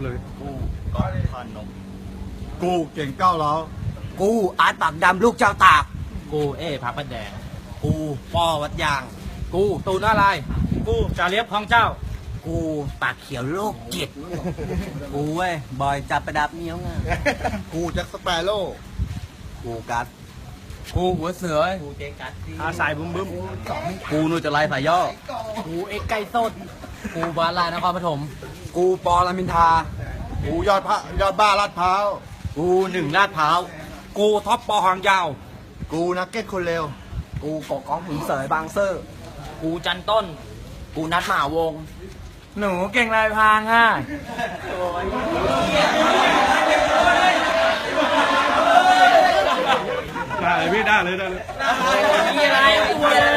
กูเลย กูก้อนพานมกูเก่งก้าวร้าวกูอาร์ตปากดำลูกเจ้าตาก กูเอ้พระประแดง กูปอวัดยาง กูตูนอะไร กูจ่าเลียบของเจ้า กูปากเขียวโลกจิต กูเว้ยบอยจับประดับเนี้ยวงากูแจ็คสเปโร่กูกัด กูหัวเสือกูเจกัดอาสายบึ้มบึ้มกูนูจะไล่สายย่อ กูเอ็กไก่สด กูบาลายนครปฐม กูปอลามินทา กูยอดพระยอดบ้าลาดพร้าว กูหนึ่งลาดพร้าว กูท็อปปอหางยาว กูนักเก็ตคนเร็ว กูกอกองขุนเสยบางเซอร์กูจันต้น กูนัดหมาวง หนูเก่งลายพรางอะ ได้เลยพี่ได้เลยได้เลย มีอะไรกูเลย